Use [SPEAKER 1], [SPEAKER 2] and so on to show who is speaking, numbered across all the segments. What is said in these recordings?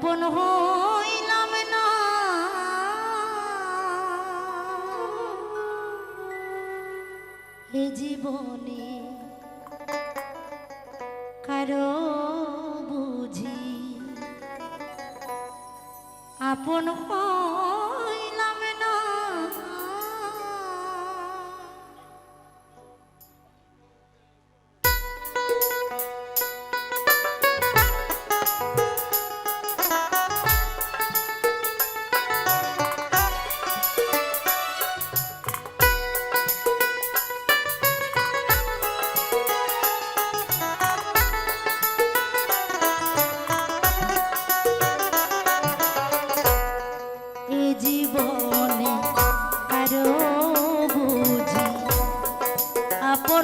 [SPEAKER 1] আপন হইলাম না। এ জীবনে কারও বুঝি আপন হইলাম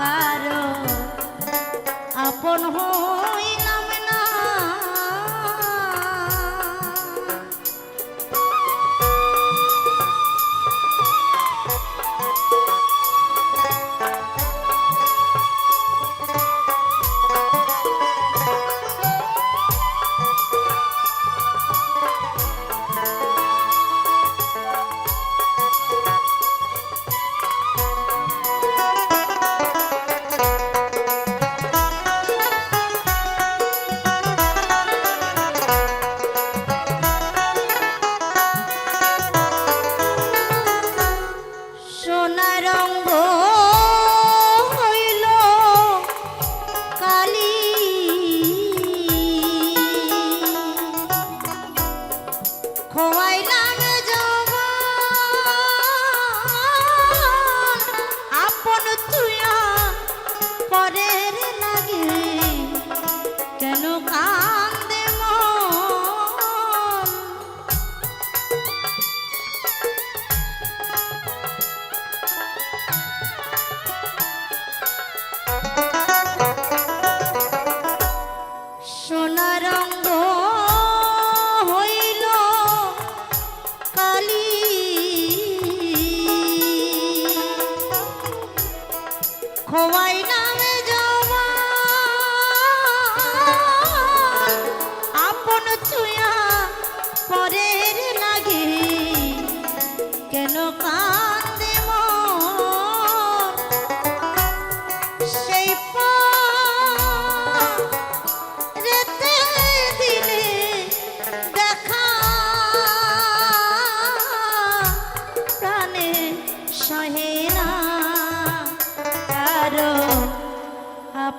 [SPEAKER 1] কারও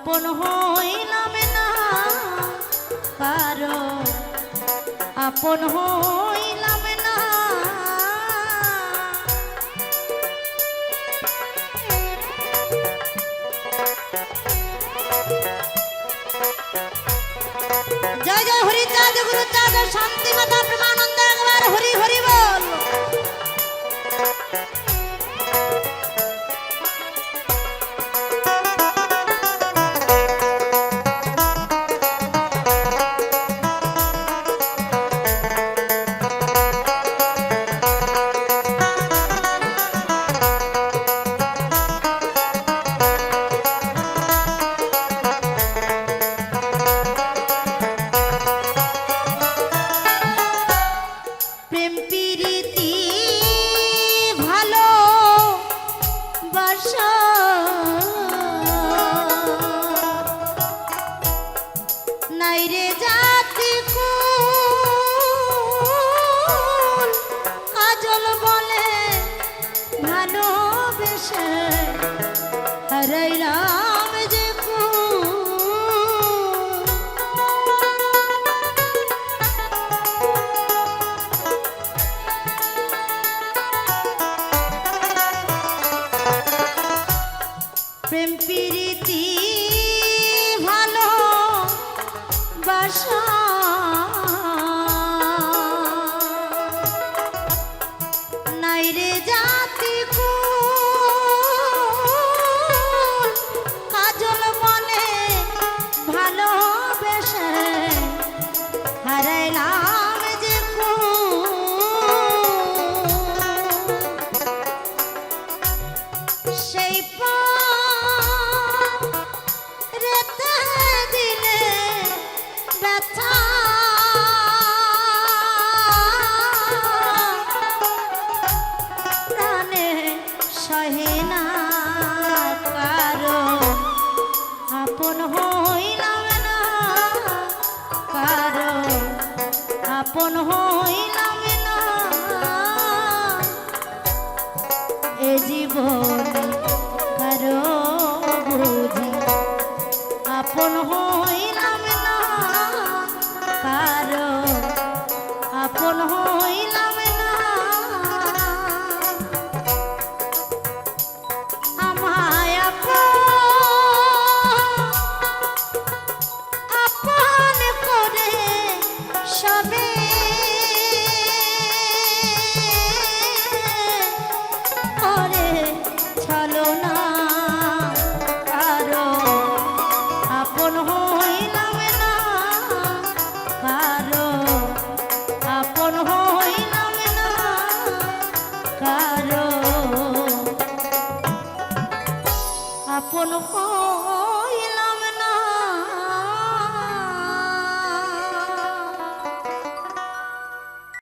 [SPEAKER 1] আপন হইলাম না কারণ আপন হইলাম না। জয় জয় হরি চাঁদ গুরু চাঁদ শান্তি মাতা, প্রেমানন্দ একবার হরি হরি বল। প্রেম প্রীতি ভালো বাসা। বলে ভালোবেসে ভালোবাসা। নাই রে জাতি কাজল মনে ভালোবেসে হারাইলা আপন হইলাম কারও আপন হইলাম